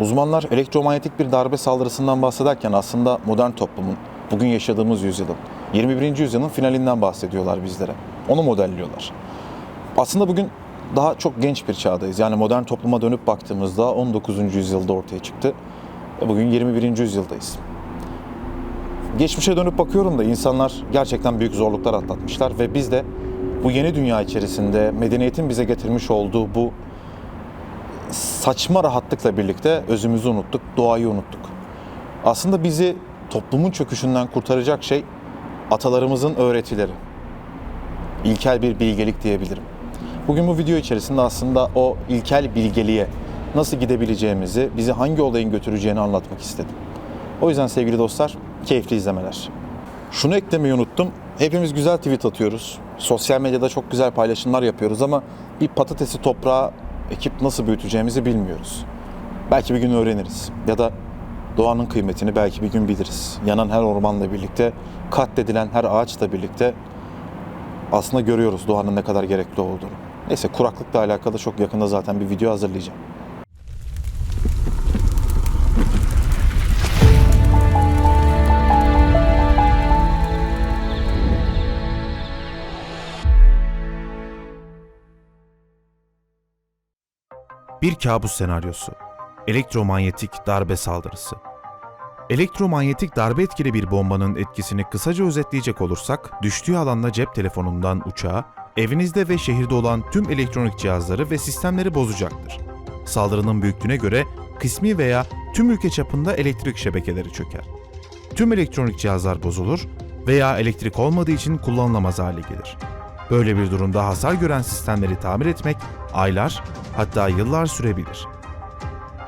Uzmanlar elektromanyetik bir darbe saldırısından bahsederken aslında modern toplumun, bugün yaşadığımız yüzyılın, 21. yüzyılın finalinden bahsediyorlar bizlere. Onu modelliyorlar. Aslında bugün daha çok genç bir çağdayız. Yani modern topluma dönüp baktığımızda 19. yüzyılda ortaya çıktı. Ve bugün 21. yüzyıldayız. Geçmişe dönüp bakıyorum da insanlar gerçekten büyük zorluklar atlatmışlar ve biz de bu yeni dünya içerisinde medeniyetin bize getirmiş olduğu bu saçma rahatlıkla birlikte özümüzü unuttuk, doğayı unuttuk. Aslında bizi toplumun çöküşünden kurtaracak şey atalarımızın öğretileri. İlkel bir bilgelik diyebilirim. Bugün bu video içerisinde aslında o ilkel bilgeliğe nasıl gidebileceğimizi, bizi hangi olayın götüreceğini anlatmak istedim. O yüzden sevgili dostlar, keyifli izlemeler. Şunu eklemeyi unuttum. Hepimiz güzel tweet atıyoruz. Sosyal medyada çok güzel paylaşımlar yapıyoruz ama bir patatesi toprağa ekip nasıl büyüteceğimizi bilmiyoruz. Belki bir gün öğreniriz. Ya da doğanın kıymetini belki bir gün biliriz. Yanan her ormanla birlikte, katledilen her ağaçla birlikte aslında görüyoruz doğanın ne kadar gerekli olduğunu. Neyse kuraklıkla alakalı çok yakında zaten bir video hazırlayacağım. Bir kabus senaryosu. Elektromanyetik darbe saldırısı. Elektromanyetik darbe etkili bir bombanın etkisini kısaca özetleyecek olursak, düştüğü alanda cep telefonundan uçağa, evinizde ve şehirde olan tüm elektronik cihazları ve sistemleri bozacaktır. Saldırının büyüklüğüne göre kısmi veya tüm ülke çapında elektrik şebekeleri çöker. Tüm elektronik cihazlar bozulur veya elektrik olmadığı için kullanılamaz hale gelir. Böyle bir durumda hasar gören sistemleri tamir etmek aylar hatta yıllar sürebilir.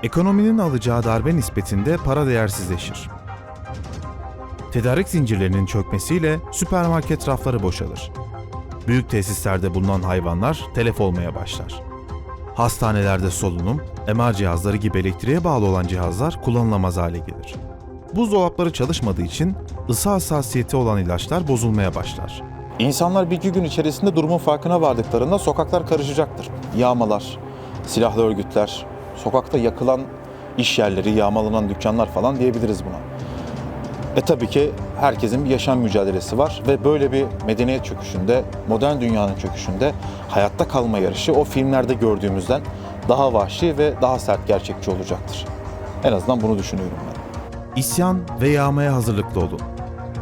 Ekonominin alacağı darbe nispetinde para değersizleşir. Tedarik zincirlerinin çökmesiyle süpermarket rafları boşalır. Büyük tesislerde bulunan hayvanlar telef olmaya başlar. Hastanelerde solunum, MR cihazları gibi elektriğe bağlı olan cihazlar kullanılamaz hale gelir. Buzdolapları çalışmadığı için ısı hassasiyeti olan ilaçlar bozulmaya başlar. İnsanlar bir iki gün içerisinde durumun farkına vardıklarında sokaklar karışacaktır. Yağmalar, silahlı örgütler, sokakta yakılan iş yerleri, yağmalanan dükkanlar falan diyebiliriz buna. E tabii ki herkesin bir yaşam mücadelesi var ve böyle bir medeniyet çöküşünde, modern dünyanın çöküşünde hayatta kalma yarışı o filmlerde gördüğümüzden daha vahşi ve daha sert gerçekçi olacaktır. En azından bunu düşünüyorum ben. İsyan ve yağmaya hazırlıklı olun.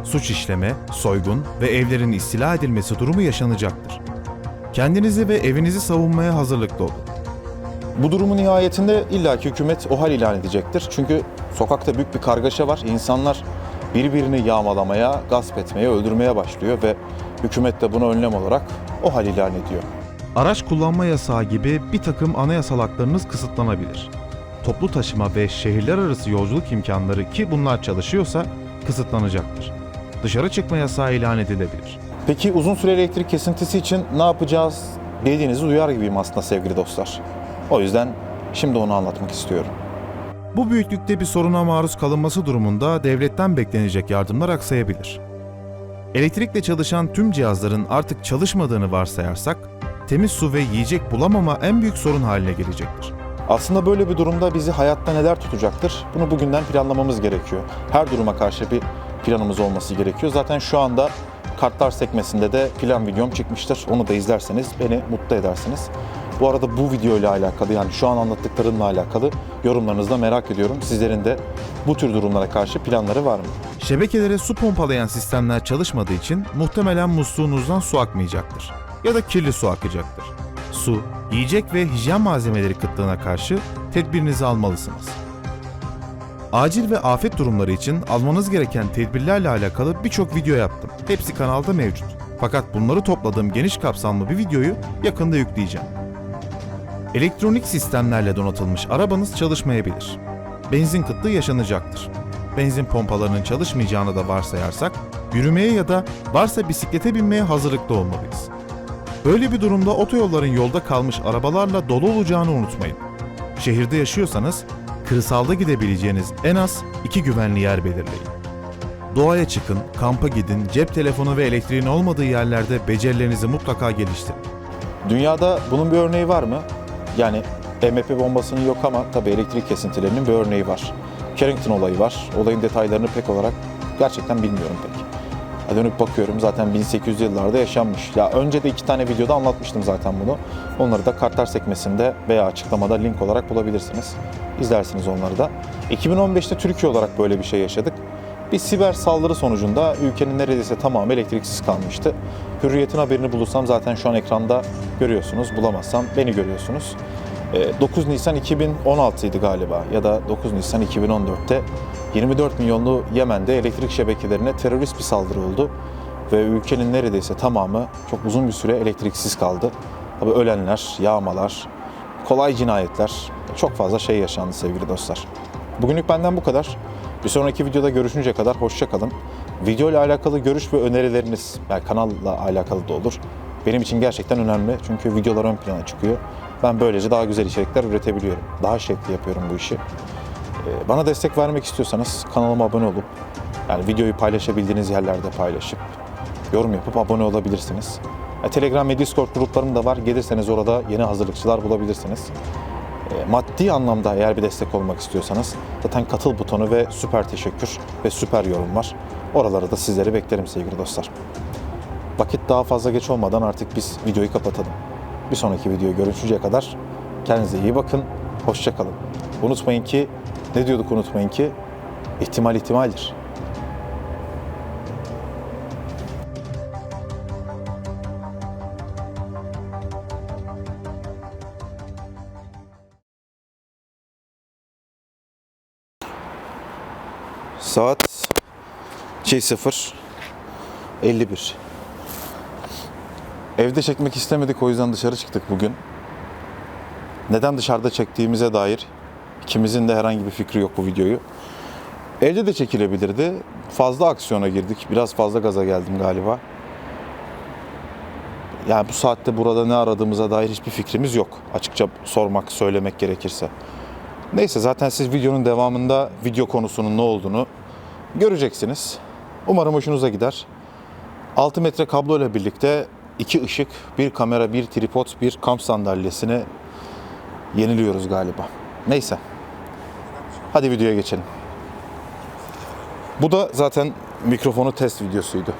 Suç işleme, soygun ve evlerin istila edilmesi durumu yaşanacaktır. Kendinizi ve evinizi savunmaya hazırlıklı olun. Bu durumun nihayetinde illaki hükümet o hal ilan edecektir. Çünkü sokakta büyük bir kargaşa var. İnsanlar birbirini yağmalamaya, gasp etmeye, öldürmeye başlıyor ve hükümet de buna önlem olarak o hal ilan ediyor. Araç kullanma yasağı gibi bir takım anayasal haklarınız kısıtlanabilir. Toplu taşıma ve şehirler arası yolculuk imkanları ki bunlar çalışıyorsa kısıtlanacaktır. Dışarı çıkma yasağı ilan edilebilir. Peki uzun süreli elektrik kesintisi için ne yapacağız dediğinizi duyar gibiyim aslında sevgili dostlar. O yüzden şimdi onu anlatmak istiyorum. Bu büyüklükte bir soruna maruz kalınması durumunda devletten beklenecek yardımlar aksayabilir. Elektrikle çalışan tüm cihazların artık çalışmadığını varsayarsak, temiz su ve yiyecek bulamama en büyük sorun haline gelecektir. Aslında böyle bir durumda bizi hayatta neler tutacaktır? Bunu bugünden planlamamız gerekiyor. Her duruma karşı bir planımız olması gerekiyor. Zaten şu anda kartlar sekmesinde de plan videom çıkmıştır. Onu da izlerseniz beni mutlu edersiniz. Bu arada bu video ile alakalı yani şu an anlattıklarımla alakalı yorumlarınızı da merak ediyorum. Sizlerin de bu tür durumlara karşı planları var mı? Şebekelere su pompalayan sistemler çalışmadığı için muhtemelen musluğunuzdan su akmayacaktır. Ya da kirli su akacaktır. Su, yiyecek ve hijyen malzemeleri kıtlığına karşı tedbirinizi almalısınız. Acil ve afet durumları için almanız gereken tedbirlerle alakalı birçok video yaptım. Hepsi kanalda mevcut. Fakat bunları topladığım geniş kapsamlı bir videoyu yakında yükleyeceğim. Elektronik sistemlerle donatılmış arabanız çalışmayabilir. Benzin kıtlığı yaşanacaktır. Benzin pompalarının çalışmayacağını da varsayarsak, yürümeye ya da varsa bisiklete binmeye hazırlıklı olmalıyız. Böyle bir durumda otoyolların yolda kalmış arabalarla dolu olacağını unutmayın. Şehirde yaşıyorsanız, kırsalda gidebileceğiniz en az iki güvenli yer belirleyin. Doğaya çıkın, kampa gidin, cep telefonu ve elektriğin olmadığı yerlerde becerilerinizi mutlaka geliştirin. Dünyada bunun bir örneği var mı? Yani EMP bombasının yok ama tabii elektrik kesintilerinin bir örneği var. Carrington olayı var. Olayın detaylarını pek olarak gerçekten bilmiyorum pek. Dönüp bakıyorum zaten 1800 yıllarda yaşanmış. Ya önce de iki tane videoda anlatmıştım zaten bunu. Onları da kartlar sekmesinde veya açıklamada link olarak bulabilirsiniz. İzlersiniz onları da. 2015'te Türkiye olarak böyle bir şey yaşadık. Bir siber saldırı sonucunda ülkenin neredeyse tamamı elektriksiz kalmıştı. Hürriyet'in haberini bulursam zaten şu an ekranda görüyorsunuz. Bulamazsam beni görüyorsunuz. Ee, 9 Nisan 2016 idi galiba ya da 9 Nisan 2014'te 24 milyonlu Yemen'de elektrik şebekelerine terörist bir saldırı oldu ve ülkenin neredeyse tamamı çok uzun bir süre elektriksiz kaldı. Tabii ölenler, yağmalar, kolay cinayetler, çok fazla şey yaşandı sevgili dostlar. Bugünlük benden bu kadar. Bir sonraki videoda görüşünceye kadar hoşça kalın. Video ile alakalı görüş ve önerileriniz, yani kanalla alakalı da olur. Benim için gerçekten önemli çünkü videolar ön plana çıkıyor. Ben böylece daha güzel içerikler üretebiliyorum. Daha şevkli yapıyorum bu işi. Ee, Bana destek vermek istiyorsanız kanalıma abone olup yani videoyu paylaşabildiğiniz yerlerde paylaşıp yorum yapıp abone olabilirsiniz. E, Telegram ve Discord gruplarım da var. Gelirseniz orada yeni hazırlıkçılar bulabilirsiniz. E, Maddi anlamda eğer bir destek olmak istiyorsanız zaten katıl butonu ve süper teşekkür ve süper yorum var. Oralara da sizleri beklerim sevgili dostlar. Vakit daha fazla geç olmadan artık biz videoyu kapatalım. Bir sonraki video görüşünceye kadar kendinize iyi bakın. Hoşça kalın. Unutmayın ki ne diyorduk unutmayın ki ihtimal ihtimaldir. Saat şey 0 51. Evde çekmek istemedik o yüzden dışarı çıktık bugün. Neden dışarıda çektiğimize dair ikimizin de herhangi bir fikri yok bu videoyu. Evde de çekilebilirdi. Fazla aksiyona girdik. Biraz fazla gaza geldim galiba. Yani bu saatte burada ne aradığımıza dair hiçbir fikrimiz yok. Açıkça sormak, söylemek gerekirse. Neyse zaten siz videonun devamında video konusunun ne olduğunu göreceksiniz. Umarım hoşunuza gider. 6 metre kablo ile birlikte iki ışık, bir kamera, bir tripod, bir kamp sandalyesini yeniliyoruz galiba. Neyse. Hadi videoya geçelim. Bu da zaten mikrofonu test videosuydu.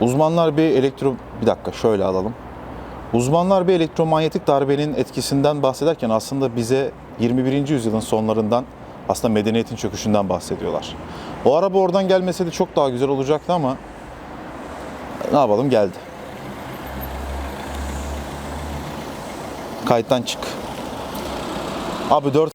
Uzmanlar bir elektro... Bir dakika şöyle alalım. Uzmanlar bir elektromanyetik darbenin etkisinden bahsederken aslında bize 21. yüzyılın sonlarından aslında medeniyetin çöküşünden bahsediyorlar. O araba oradan gelmeseydi çok daha güzel olacaktı ama ne yapalım geldi. Kayıttan çık. Abi 4